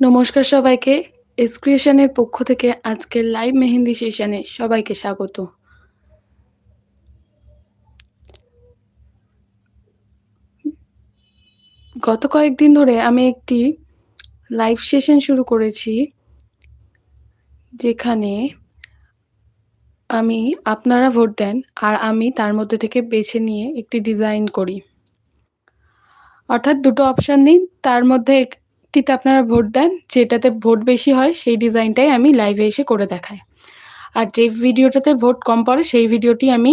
নমস্কার সবাইকে। এস ক্রিয়েশনের পক্ষ থেকে আজকের লাইভ মেহেন্দি সেশনে সবাইকে স্বাগত। গত কয়েকদিন ধরে আমি একটি লাইভ সেশন শুরু করেছি। যেখানে আমি আপনারা ভোট দেন আর আমি তার মধ্যে থেকে বেছে নিয়ে একটি ডিজাইন করি। অর্থাৎ দুটো অপশান দিই তার মধ্যে একটিতে আপনারা ভোট দেন, যেটাতে ভোট বেশি হয়, সেই ডিজাইনটাই আমি লাইভে এসে করে দেখাই। আর যে ভিডিওটাতে ভোট কম পড়ে, সেই ভিডিওটি আমি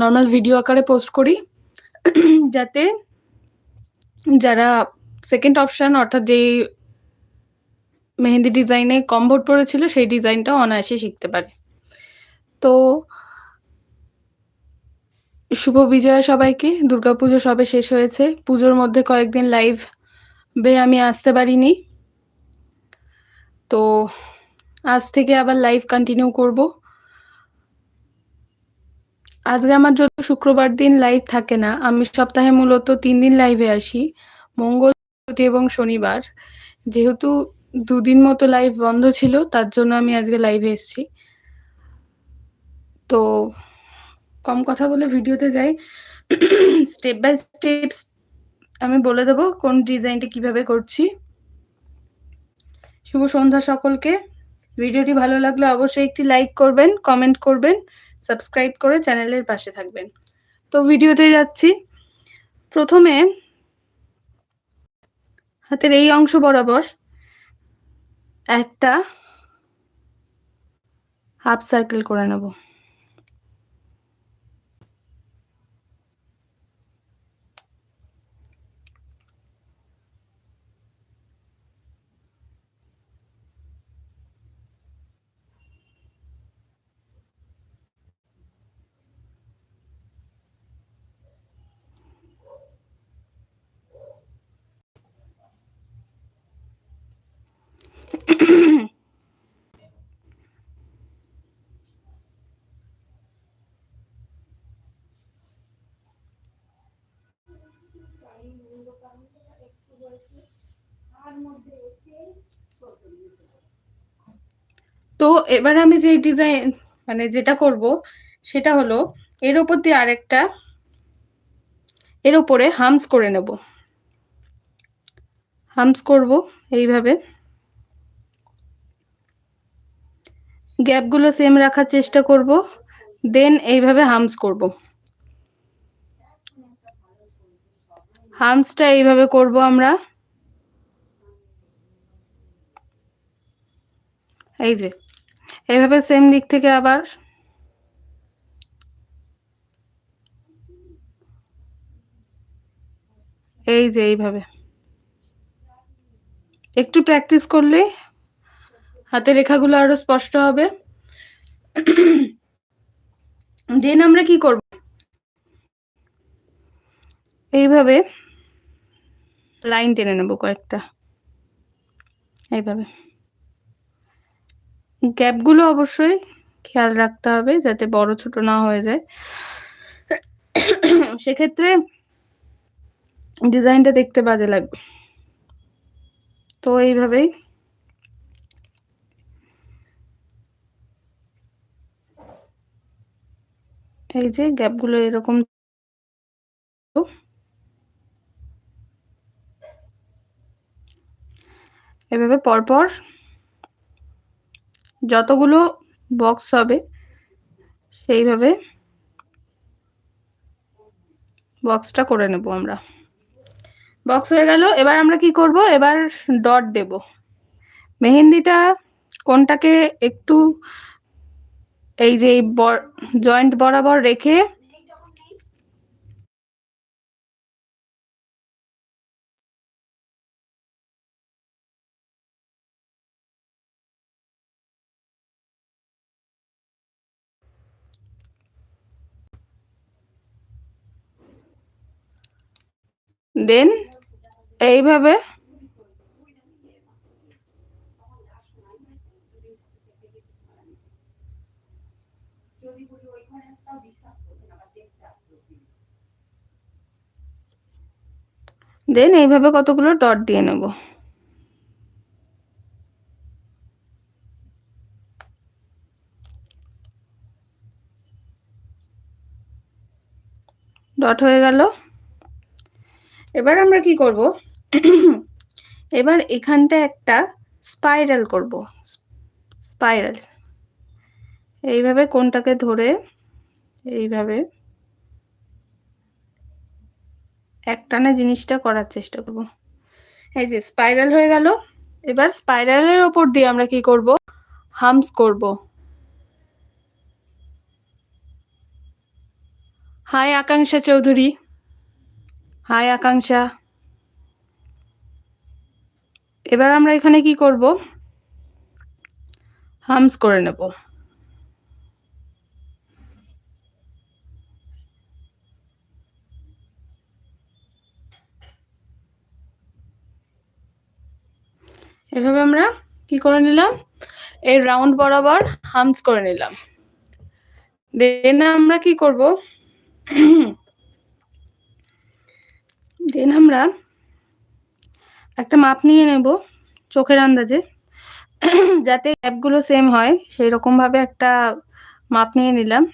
নর্মাল ভিডিও আকারে পোস্ট করি যাতে যারা সেকেন্ড অপশান অর্থাৎ যেই মেহেন্দি ডিজাইনে কম ভোট পড়েছিল, সেই ডিজাইনটাও অনায়াসে শিখতে পারে। তো শুভ বিজয়া সবাইকে। দুর্গাপুজো সবে শেষ হয়েছে। পুজোর মধ্যে কয়েকদিন লাইভে আমি আসতে পারিনি। তো আজ থেকে আবার লাইভ কন্টিনিউ করব। আজকে আমার যত শুক্রবার দিন লাইভ থাকে না। আমি সপ্তাহে মূলত তিন দিন লাইভে আসি। মঙ্গল, এবং শনিবার। যেহেতু দুদিন মতো লাইভ বন্ধ ছিল তার জন্য আমি আজকে লাইভে এসছি। তো কম কথা বলে ভিডিওতে যাই। স্টেপ বাই স্টেপস আমি বলে দেব কোন ডিজাইনটি কীভাবে করছি। শুভ সন্ধ্যা সকলকে। ভিডিওটি ভালো লাগলে অবশ্যই একটি লাইক করবেন, কমেন্ট করবেন, সাবস্ক্রাইব করে চ্যানেলের পাশে থাকবেন। তো ভিডিওতে যাচ্ছি। প্রথমে হাতের এই অংশ বরাবর একটা হাফ সার্কেল করে নেব। তো এবার আমি যে ডিজাইন মানে যেটা করব, সেটা হলো এর উপর দিয়ে আরেকটা, এর উপরে হামস করে নেব। হামস করব এইভাবে। গ্যাপগুলো সেম রাখার চেষ্টা করব দেন এইভাবে হামস করব। হামসটা এইভাবে করব আমরা। এই যে এইভাবে সেম দিক থেকে আবার এই যে এইভাবে। একটু প্র্যাকটিস করলে হাতের রেখাগুলো আরও স্পষ্ট হবে। দেন আমরা কি করব? এইভাবে লাইন টেনে নেব কয়েকটা। এইভাবে। গ্যাপগুলো অবশ্যই খেয়াল রাখতে হবে যাতে বড় ছোট না হয়ে যায়। সেক্ষেত্রে ডিজাইনটা দেখতে বাজে লাগবে। তো এইভাবেই এই যে গ্যাপগুলো এরকম এভাবে পরপর যতগুলো বক্স হবে, সেইভাবে বক্সটা করে নেব আমরা। বক্স হয়ে গেল, এবার আমরা কি করব? এবার ডট দেব। মেহেন্দিটা কোনটাকে একটু এই যে জয়েন্ট বরাবর রেখে দেন এইভাবে দেন এইভাবে কতগুলো ডট দিয়ে নেব। ডট হয়ে গেল। এবার আমরা কি করব? এবার এখানটা একটা স্পাইরাল করব। স্পাইরাল এইভাবে কোনটাকে ধরে এইভাবে একটানা জিনিসটা করার চেষ্টা করব। এই যে স্পাইরাল হয়ে গেল। এবার স্পাইরালের ওপর দিয়ে আমরা কি করব? হামস করব। হাই আকাঙ্ক্ষা চৌধুরী হাই আকাঙ্ক্ষা। এবার আমরা এখানে কি করব? হামস করে নেব। এভাবে আমরা কি করে নিলাম? এই রাউন্ড বরাবর হামস করে নিলাম। দেন আমরা কি করব? দেন আমরা একটা মাপ নিয়ে নেব চোখের আন্দাজে, যাতে গ্যাপগুলো সেম হয় সেই রকমভাবে একটা মাপ নিয়ে নিলাম।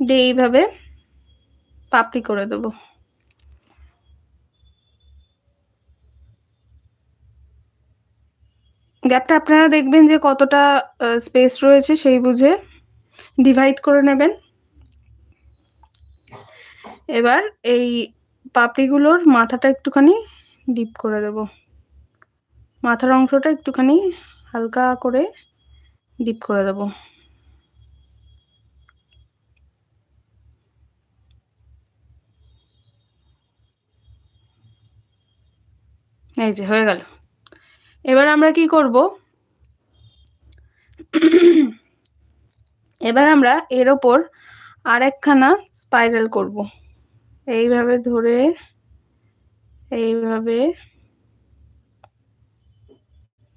দিয়ে এইভাবে পাপড়ি করে দেবো। গ্যাপটা আপনারা দেখবেন যে কতটা স্পেস রয়েছে সেই বুঝে ডিভাইড করে নেবেন। এবার এই পাপড়িগুলোর মাথাটা একটুখানি ডিপ করে দেব। মাথার অংশটা একটুখানি হালকা করে ডিপ করে দেব। এই যে, হয়ে গেল। এবার আমরা কি করব? এবার আমরা এর ওপর আর একখানা স্পাইরাল করব। এইভাবে ধরে, এইভাবে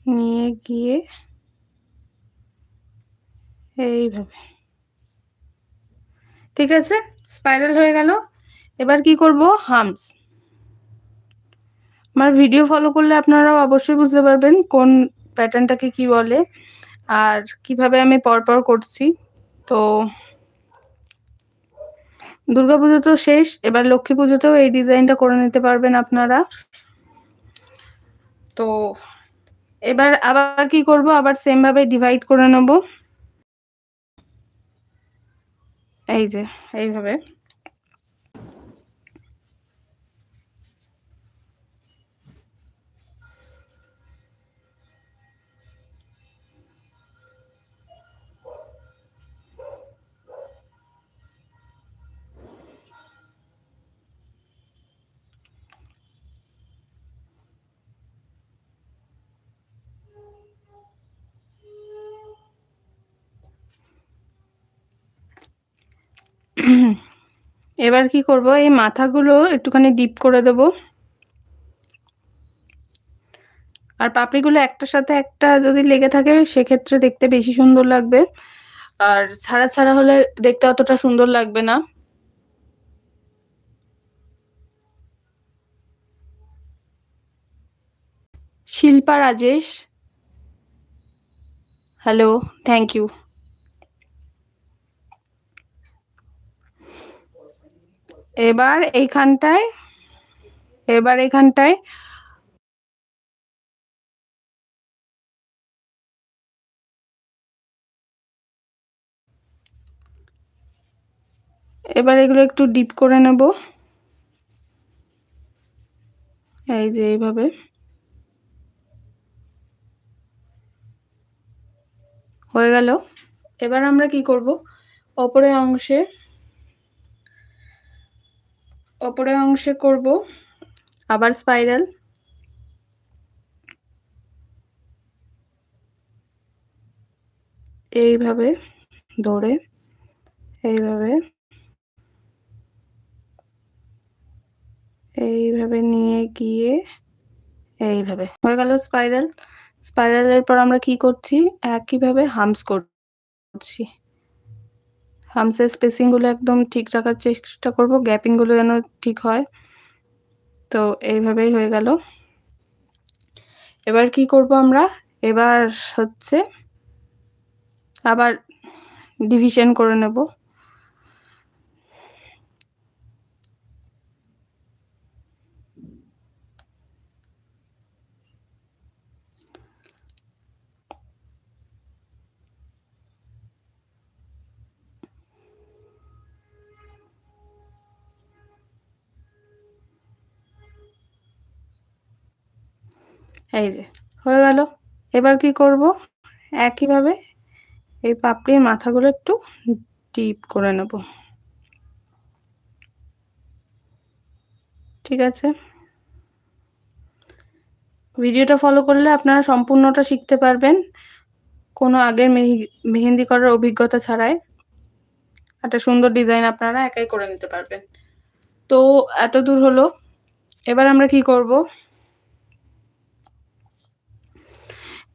নিয়ে গিয়ে এইভাবে। ঠিক আছে? স্পাইরাল হয়ে গেল। এবার কি করব? হামস আমার ভিডিও ফলো করলে আপনারাও অবশ্যই বুঝতে পারবেন কোন প্যাটার্নটাকে কি বলে আর কীভাবে আমি পরপর করছি। তো দুর্গাপুজো তো শেষ, এবার লক্ষ্মী পুজোতেও এই ডিজাইনটা করে নিতে পারবেন আপনারা। তো এবার আবার কি করব? আবার সেম ভাবে ডিভাইড করে নেব। এই যে, এইভাবে। এবার কি করব? এই মাথাগুলো একটুখানি ডিপ করে দেব। আর পাপড়িগুলো একটার সাথে একটা যদি লেগে থাকে, সেক্ষেত্রে দেখতে বেশি সুন্দর লাগবে। আর ছাড়া ছাড়া হলে দেখতে অতটা সুন্দর লাগবে না। Shilpa Rajesh. Hello thank you এবার এইখানটায় এবার এইখানটায়। এবার এগুলো একটু ডিপ করে নেব। এই যে এইভাবে। হয়ে গেল। এবার আমরা কি করব? ওপরের অংশে ওপরের অংশে করব। আবার স্পাইরাল এইভাবে ধরে, এইভাবে এইভাবে নিয়ে গিয়ে, এইভাবে। হয়ে গেল স্পাইরাল স্পাইরালের পর আমরা কি করছি? একইভাবে হামস করছি। হামসের স্পেসিংগুলো একদম ঠিক রাখার চেষ্টা করব গ্যাপিংগুলো যেন ঠিক হয়। তো এইভাবেই হয়ে গেল। এবার কি করব আমরা? এবার হচ্ছে আবার ডিভিশন করে নেব। এই যে, হয়ে গেল। এবার কি করব? একইভাবে এই পাপড়ির মাথাগুলো একটু ডিপ করে নেব। ঠিক আছে? ভিডিওটা ফলো করলে আপনারা সম্পূর্ণটা শিখতে পারবেন। কোনো আগের মেহেন্দি করার অভিজ্ঞতা ছাড়াই। একটা সুন্দর ডিজাইন আপনারা একাই করে নিতে পারবেন। তো এত দূর হলো। এবার আমরা কি করব?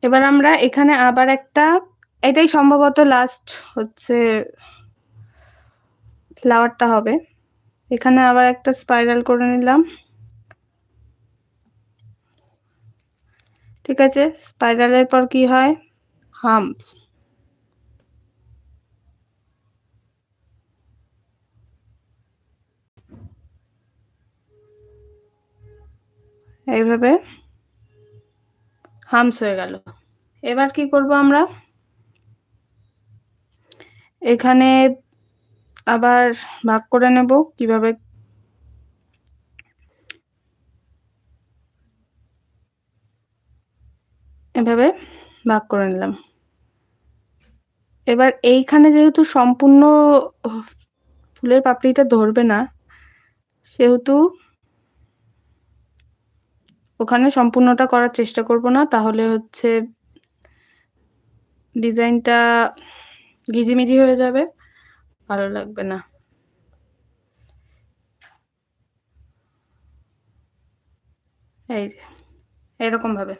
এবার আমরা এখানে আবার একটা, এটাই সম্ভবত লাস্ট হচ্ছে ফ্লাওয়ারটা হবে। এখানে আবার একটা স্পাইরাল করে নিলাম। ঠিক আছে স্পাইরালের পর কি হয়? হামস এইভাবে হামস হয়ে গেল। এবার কি করব আমরা? এখানে আবার ভাগ করে নেব কীভাবে? এভাবে ভাগ করে নিলাম। এবার এইখানে যেহেতু সম্পূর্ণ ফুলের পাপড়িটা ধরবে না, সেহেতু ওখানে সম্পূর্ণটা করার চেষ্টা করব না, তাহলে হচ্ছে ডিজাইনটা ঘিজিমিজি হয়ে যাবে, ভালো লাগবে না। এই যে এরকমভাবে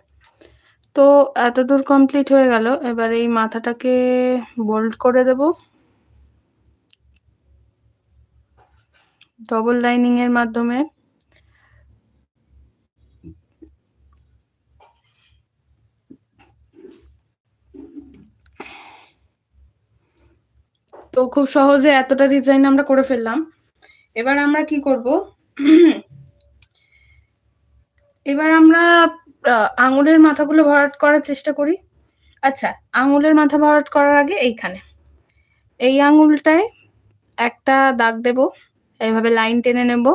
তো এত দূর কমপ্লিট হয়ে গেল, এবার এই মাথাটাকে বোল্ড করে দেব। ডবল লাইনিংয়ের মাধ্যমে। তো খুব সহজে এতটা ডিজাইন আমরা করে ফেললাম। এবার আমরা কি করব? এবার আমরা আঙুলের মাথাগুলো ভরাট করার চেষ্টা করি। আচ্ছা আঙুলের মাথা ভরাট করার আগে এইখানে। এই আঙুলটায় একটা দাগ দেব। এইভাবে লাইন টেনে নেব।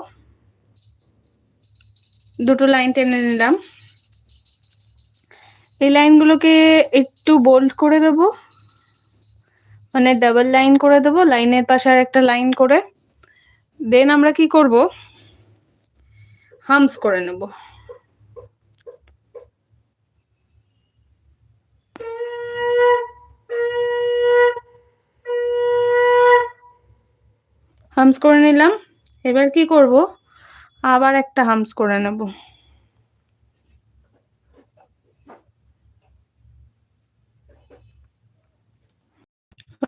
দুটো লাইন টেনে নিলাম। এই লাইনগুলোকে একটু বোল্ড করে দেব। মানে ডাবল লাইন করে দেবো লাইনের পাশে আর একটা লাইন করে। দেন আমরা কি করব? হামস করে নেব। হামস করে নিলাম। এবার কি করব? আবার একটা হামস করে নেব।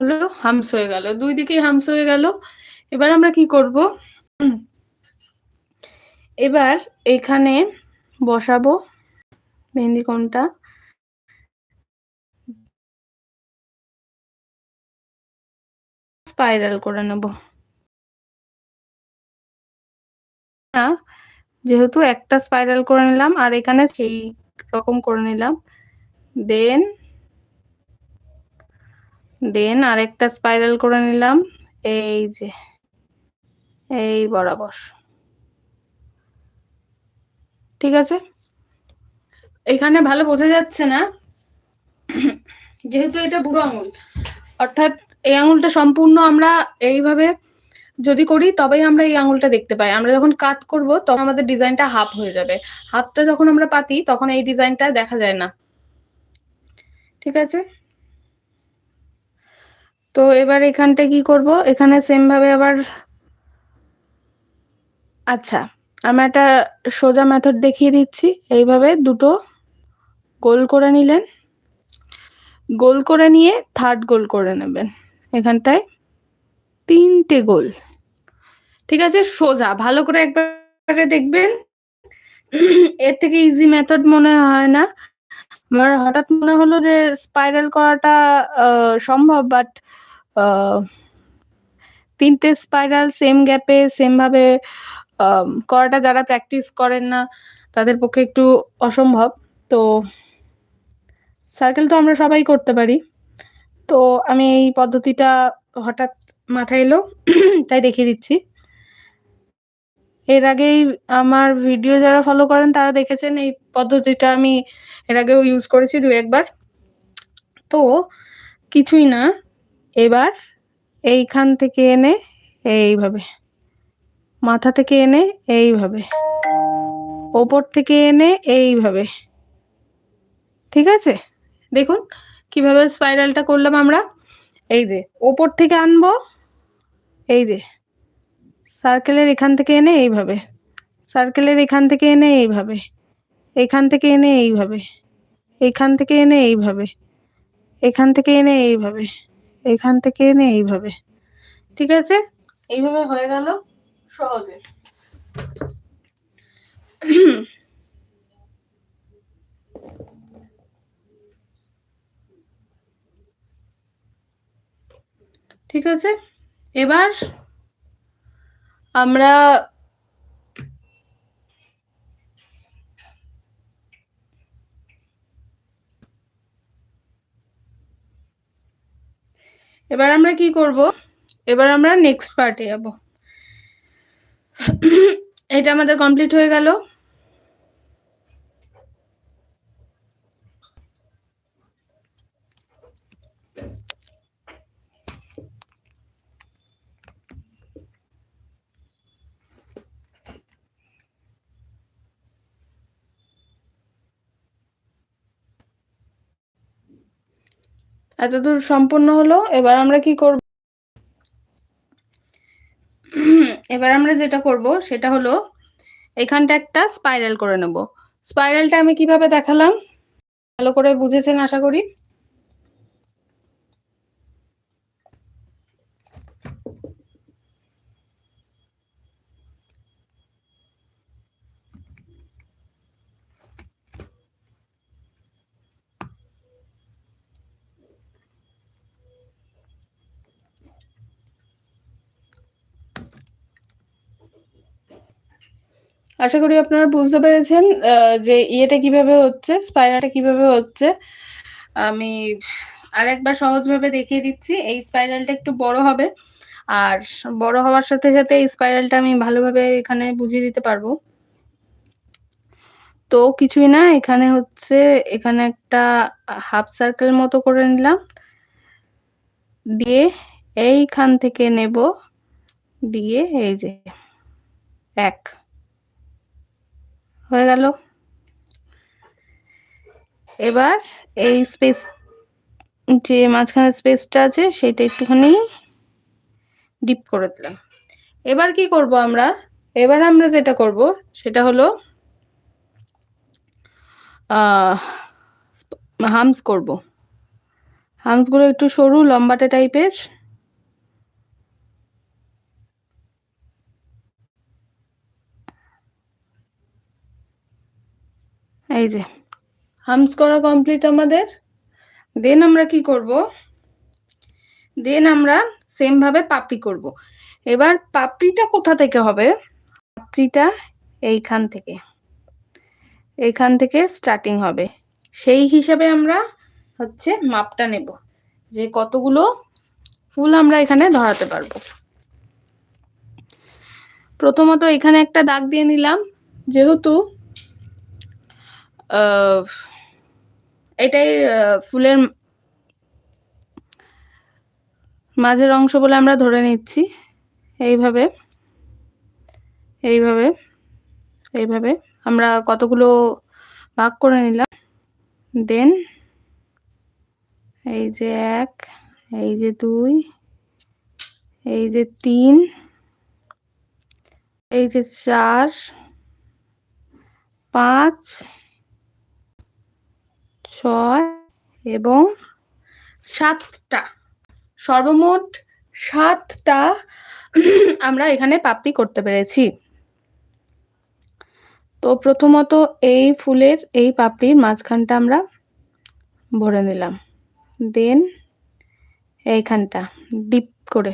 হলো হামস হয়ে গেল। দুই দিকেই হামস হয়ে গেল। এবার আমরা কি করব? এবার এখানে বসাবো মেহেন্দি কোনটা। স্পাইরাল করে নেব। যেহেতু একটা স্পাইরাল করে নিলাম, আর এখানে সেই রকম করে নিলাম। দেন দেন আরেকটা স্পাইরাল করে নিলাম। এই যে, এই বরাবর। ঠিক আছে? এখানে ভালো বোঝা যাচ্ছে না। যেহেতু এটা বুড়ো আঙুল, অর্থাৎ এই আঙুলটা সম্পূর্ণ আমরা এইভাবে যদি করি, তবেই আমরা এই আঙুলটা দেখতে পাই। আমরা যখন কাট করব, তখন আমাদের ডিজাইনটা হাফ হয়ে যাবে। হাফটা যখন আমরা পাতি, তখন এই ডিজাইনটা দেখা যায় না। ঠিক আছে? তো এবার এখানটা কি করব? এখানে সেম ভাবে আবার আচ্ছা আমি একটা সোজা মেথড দেখিয়ে দিচ্ছি। এইভাবে দুটো গোল করে নিলেন। গোল করে নিয়ে থার্ড গোল করে নেবেন। এখানটায় তিনটে গোল। ঠিক আছে? সোজা। ভালো করে একবারে দেখবেন। এর থেকে ইজি মেথড মনে হয় না। আমার হঠাৎ মনে হলো যে স্পাইরাল করাটা সম্ভব বাট তিনটে স্পাইরাল সেম গ্যাপে সেম ভাবে করাটা যারা প্র্যাকটিস করেন না, তাদের পক্ষে একটু অসম্ভব। তো সার্কেল তো আমরা সবাই করতে পারি। তো আমি এই পদ্ধতিটা হঠাৎ মাথায় এলো, তাই দেখিয়ে দিচ্ছি। এর আগেই আমার ভিডিও যারা ফলো করেন, তারা দেখেছেন এই পদ্ধতিটা আমি এর আগেও ইউজ করেছি দু একবার তো কিছুই না এবার এইখান থেকে এনে এইভাবে, মাথা থেকে এনে এইভাবে, ওপর থেকে এনে এইভাবে, ঠিক আছে? দেখুন কীভাবে স্পাইরালটা করলাম আমরা। এই যে ওপর থেকে আনব, এই যে সার্কেলের এখান থেকে এনে এইভাবে, সার্কেলের এখান থেকে এনে এইভাবে, এখান থেকে এনে এইভাবে, এখান থেকে এনে এইভাবে, এখান থেকে এনে এইভাবে। এখান থেকে এনে এইভাবে। ঠিক আছে? এইভাবে হয়ে গেল সহজে। ঠিক আছে? এবার আমরা এবার আমরা কি করব? এবার আমরা নেক্সট পার্টে যাব। এটা আমাদের কমপ্লিট হয়ে গেল। এতদূর সম্পূর্ণ হলো, এবার আমরা কি করব? এবার আমরা যেটা করব, সেটা হলো এখানটা একটা স্পাইরাল করে নেব। স্পাইরালটা আমি কীভাবে দেখালাম? ভালো করে বুঝেছেন আশা করি? আশা করি আপনারা বুঝতে পেরেছেন যে ইয়েটা কীভাবে হচ্ছে, স্পাইরালটা কীভাবে হচ্ছে। আমি আরেকবার সহজভাবে দেখিয়ে দিচ্ছি, এই স্পাইরালটা একটু বড় হবে। আর বড় হওয়ার সাথে সাথে এই স্পাইরালটা আমি ভালোভাবে এখানে বুঝিয়ে দিতে পারব। তো কিছুই না, এখানে হচ্ছে, এখানে একটা হাফ সার্কেল মতো করে নিলাম। দিয়ে এইখান থেকে নেব, দিয়ে এই যে এক। হয়ে গেল। এবার এই স্পেস যে মাঝখানে স্পেসটা আছে, সেটা একটুখানি ডিপ করে দিলাম। এবার কি করব আমরা? এবার আমরা যেটা করব, সেটা হলো হামস করব। হামসগুলো একটু সরু, লম্বাটে টাইপের এই যে। হামস করা কমপ্লিট আমাদের। দেন আমরা কি করব? দেন আমরা সেম ভাবে পাপড়ি করব। এবার পাপড়িটা কোথা থেকে হবে? পাপড়িটা এইখান থেকে। এইখান থেকে স্টার্টিং হবে। সেই হিসাবে আমরা হচ্ছে মাপটা নেব। যে কতগুলো ফুল আমরা এখানে ধরাতে পারব। প্রথমত এখানে একটা দাগ দিয়ে নিলাম। যেহেতু এটাই ফুলের মাঝের অংশ বলে আমরা ধরে নিচ্ছি। এইভাবে এইভাবে এইভাবে আমরা কতগুলো ভাগ করে নিলাম। দেন, এই যে এক, এই যে দুই, এই যে তিন, এই যে চার, পাঁচ ছয় এবং সাতটা। সর্বমোট সাতটা আমরা এখানে পাপড়ি করতে পেরেছি। তো প্রথমত এই ফুলের, এই পাপড়ির মাঝখানটা আমরা ভরে নিলাম। দেন এইখানটা ডিপ করে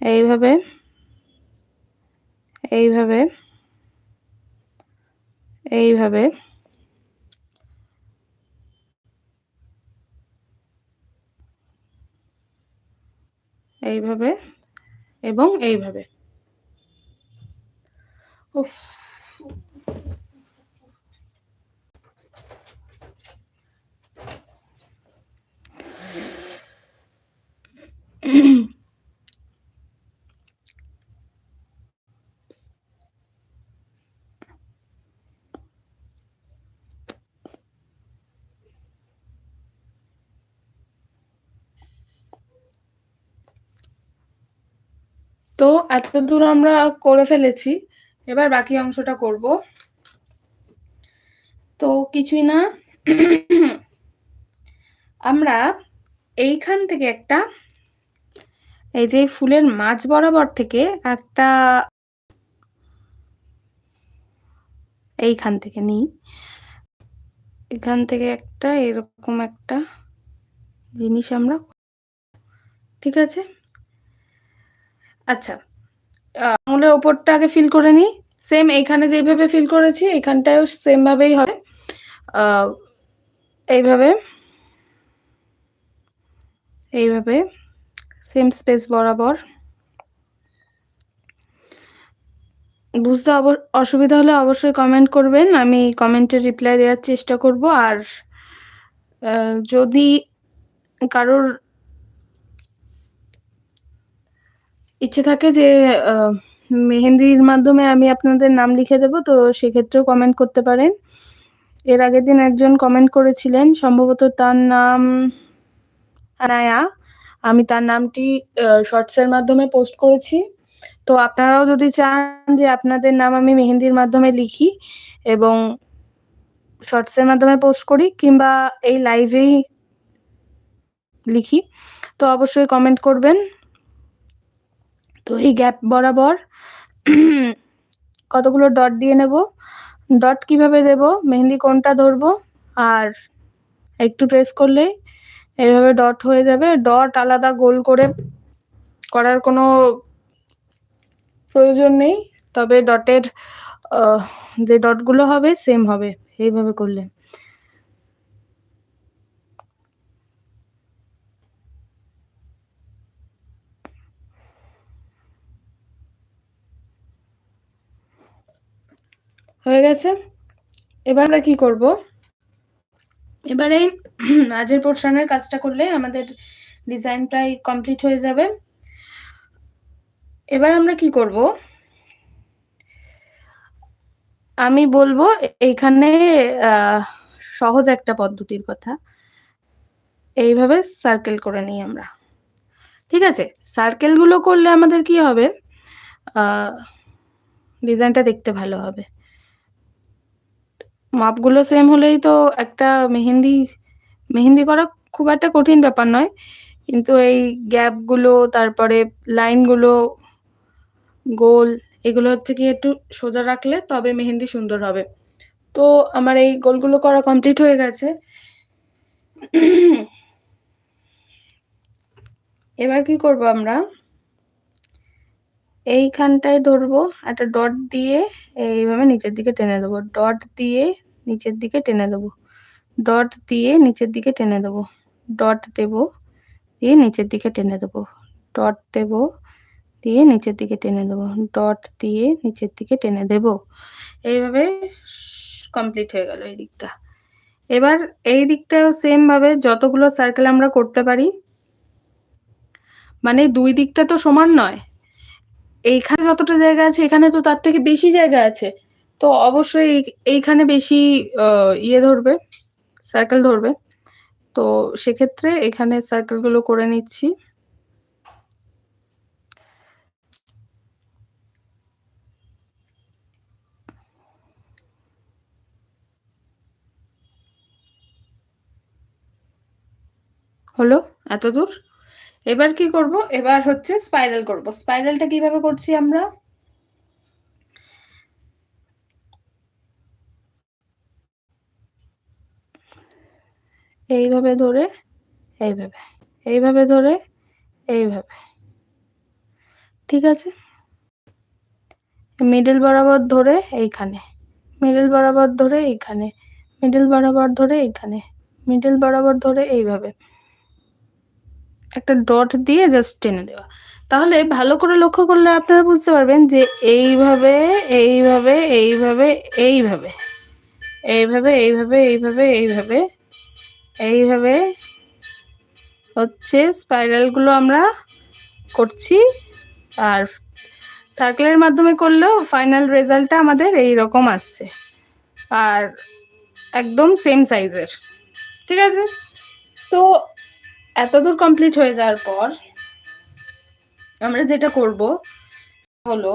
এইভাবে এইভাবে এইভাবে এইভাবে এবং এইভাবে। উফ। তো এতদূর আমরা করে ফেলেছি। এবার বাকি অংশটা করব। তো কিছুই না। আমরা এইখান থেকে একটা, এই যে ফুলের মাঝ বরাবর থেকে একটা এইখান থেকে নিই। এখান থেকে একটা এরকম একটা জিনিস আমরা ঠিক আছে? আচ্ছা আঙুলের ওপরটা আগে ফিল করে নিই। সেম এইখানে যেভাবে ফিল করেছি এখানটায়ও সেম ভাবেই হবে এইভাবে এইভাবে সেম স্পেস বরাবর। বুঝতে অসুবিধা হলে অবশ্যই কমেন্ট করবেন, আমি কমেন্টের রিপ্লাই দেওয়ার চেষ্টা করব। আর যদি কারোর ইচ্ছে থাকে যে মেহেন্দির মাধ্যমে আমি আপনাদের নাম লিখে দেব, তো সেক্ষেত্রেও কমেন্ট করতে পারেন। এর আগের দিন একজন কমেন্ট করেছিলেন, সম্ভবত তার নাম আনায়া। আমি তার নামটি শর্টসের মাধ্যমে পোস্ট করেছি। তো আপনারাও যদি চান যে আপনাদের নাম আমি মেহেন্দির মাধ্যমে লিখি এবং শর্টসের মাধ্যমে পোস্ট করি কিংবা এই লাইভেই লিখি, তো অবশ্যই কমেন্ট করবেন। তো এই গ্যাপ বরাবর কতগুলো ডট দিয়ে নেব? ডট কীভাবে দেব? মেহেন্দি কোনটা ধরবো? আর একটু প্রেস করলেই এইভাবে ডট হয়ে যাবে। ডট আলাদা গোল করে করার কোনো প্রয়োজন নেই। তবে ডটের যে ডটগুলো হবে, সেম হবে। এইভাবে করলে। হয়ে গেছে। এবার আমরা কি করব? এবারে আজের পোর্শনের কাজটা করলে আমাদের ডিজাইন প্রায় কমপ্লিট হয়ে যাবে। এবার আমরা কি করব? আমি বলব এইখানে সহজ একটা পদ্ধতির কথা। এইভাবে সার্কেল করে নিই আমরা। ঠিক আছে? সার্কেলগুলো করলে আমাদের কি হবে? ডিজাইনটা দেখতে ভালো হবে। মাপগুলো সেম হলেই তো একটা মেহেন্দি মেহেন্দি করা খুব একটা কঠিন ব্যাপার নয়। কিন্তু এই গ্যাপগুলো, তারপরে লাইনগুলো, গোল, এগুলো হচ্ছে কি একটু সোজা রাখলে তবে মেহেন্দি সুন্দর হবে। তো আমার এই গোলগুলো করা কমপ্লিট হয়ে গেছে। এবার কি করব আমরা? এইখানটায় ধরবো, একটা ডট দিয়ে এইভাবে নিচের দিকে টেনে দেবো। ডট দিয়ে নিচের দিকে টেনে দেবো। ডট দিয়ে নিচের দিকে টেনে দেবো। ডট দেব দিয়ে নিচের দিকে টেনে দেবো। ডট দেব দিয়ে নিচের দিকে টেনে দেবো। ডট দিয়ে নিচের দিকে টেনে দেব। এইভাবে কমপ্লিট হয়ে গেল এই দিকটা এবার এই দিকটাও সেমভাবে যতগুলো সার্কেল আমরা করতে পারি মানে দুই দিকটা তো সমান নয়। এইখানে যতটা জায়গা আছে, এখানে তো তার থেকে বেশি জায়গা আছে। তো অবশ্যই এইখানে বেশি ইয়ে ধরবে সার্কেল ধরবে। তো সেক্ষেত্রে এখানে সার্কেলগুলো করে নিচ্ছি। হলো? এত দূর? এবার কি করব? এবার হচ্ছে স্পাইরাল করব। স্পাইরালটা কীভাবে করছি আমরা? এইভাবে ধরে, এইভাবে এইভাবে ধরে, এইভাবে। ঠিক আছে? মিডল বরাবর ধরে, এইখানে। মিডল বরাবর ধরে, এইখানে। মিডল বরাবর ধরে, এইখানে। মিডল বরাবর ধরে, এইভাবে। একটা ডট দিয়ে জাস্ট টেনে দেওয়া। তাহলে ভালো করে লক্ষ্য করলে আপনারা বুঝতে পারবেন যে এইভাবে এইভাবে এইভাবে এইভাবে এইভাবে এইভাবে এইভাবে এইভাবে এইভাবে হচ্ছে স্পাইরালগুলো আমরা করছি। আর সার্কেলের মাধ্যমে করলেও ফাইনাল রেজাল্টটা আমাদের এই রকম আসছে। আর একদম সেম সাইজের ঠিক আছে? তো এতদূর কমপ্লিট হয়ে যাওয়ার পর আমরা যেটা করব হলো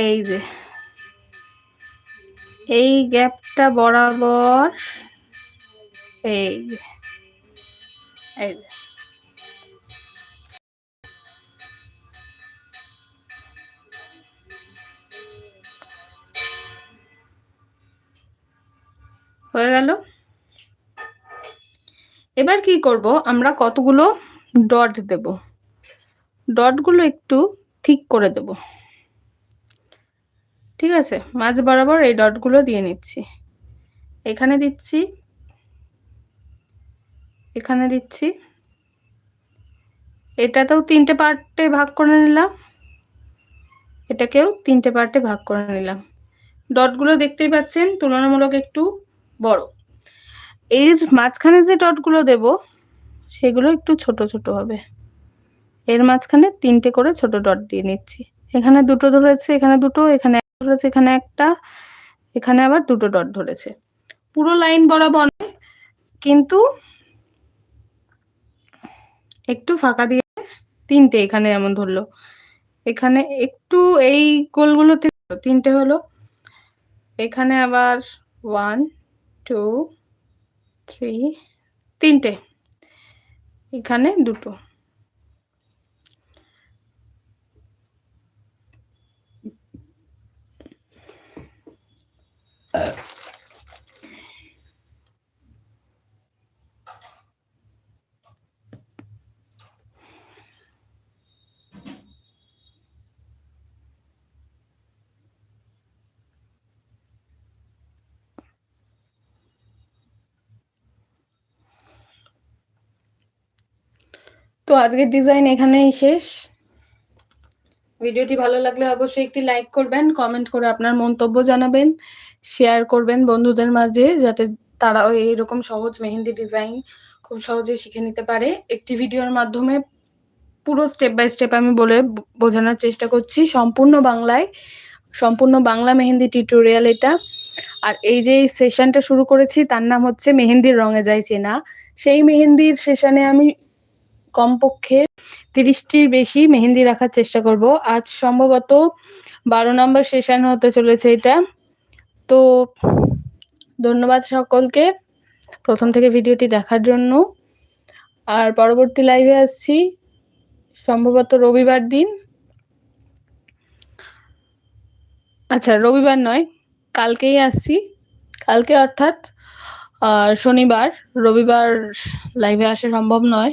এই যে, এই গ্যাপটা বরাবর এই এই যে। হয়ে গেল? এবার কি করব? আমরা কতগুলো ডট দেব? ডটগুলো একটু ঠিক করে দেব। ঠিক আছে? মাঝ বরাবর এই ডটগুলো দিয়ে নিচ্ছি। এখানে দিচ্ছি এখানে দিচ্ছি। এটাতেও তিনটে পার্টে ভাগ করে নিলাম। এটাকেও তিনটে পার্টে ভাগ করে নিলাম। ডটগুলো দেখতেই পাচ্ছেন, তুলনামূলক একটু বড়। এর মাঝখানে যে ডটগুলো দেব, সেগুলো একটু ছোট ছোট হবে। এর মাঝখানে তিনটে করে ছোট ডট দিয়ে নিচ্ছি। এখানে দুটো ধরেছে, এখানে দুটো, এখানে ধরেছে, এখানে একটা, এখানে আবার দুটো ডট ধরেছে। পুরো লাইন বরাবর কিন্তু একটু ফাঁকা দিয়ে তিনটে এখানে যেমন ধরলো। এখানে একটু এই গোলগুলো থেকে তিনটে হলো। এখানে আবার ওয়ান টু থ্রি তিনটে। এখানে দুটো। তো আজকের ডিজাইন এখানেই শেষ। ভিডিওটি ভালো লাগলে অবশ্যই একটি লাইক করবেন কমেন্ট করে আপনার মন্তব্য জানাবেন শেয়ার করবেন বন্ধুদের মাঝে যাতে তারাও এইরকম সহজ মেহেন্দি ডিজাইন খুব সহজে শিখে নিতে পারে। একটি ভিডিওর মাধ্যমে পুরো স্টেপ বাই স্টেপ আমি বলে বোঝানোর চেষ্টা করছি সম্পূর্ণ বাংলায়, সম্পূর্ণ বাংলা মেহেন্দি টিউটোরিয়াল এটা। আর এই যে সেশনটা শুরু করেছি তার নাম হচ্ছে মেহেন্দির রঙে যায় চেনা। সেই মেহেন্দির সেশনে আমি কমপক্ষে তিরিশটির বেশি মেহেন্দি রাখার চেষ্টা করব। আজ সম্ভবত বারো নম্বর সেশন হতে চলেছে এটা। তো ধন্যবাদ সকলকে প্রথম থেকে ভিডিওটি দেখার জন্য। আর পরবর্তী লাইভে আসছি। সম্ভবত রবিবার দিন। আচ্ছা রবিবার নয়, কালকেই আসছি। কালকে অর্থাৎ শনিবার। রবিবার লাইভে আসা সম্ভব নয়।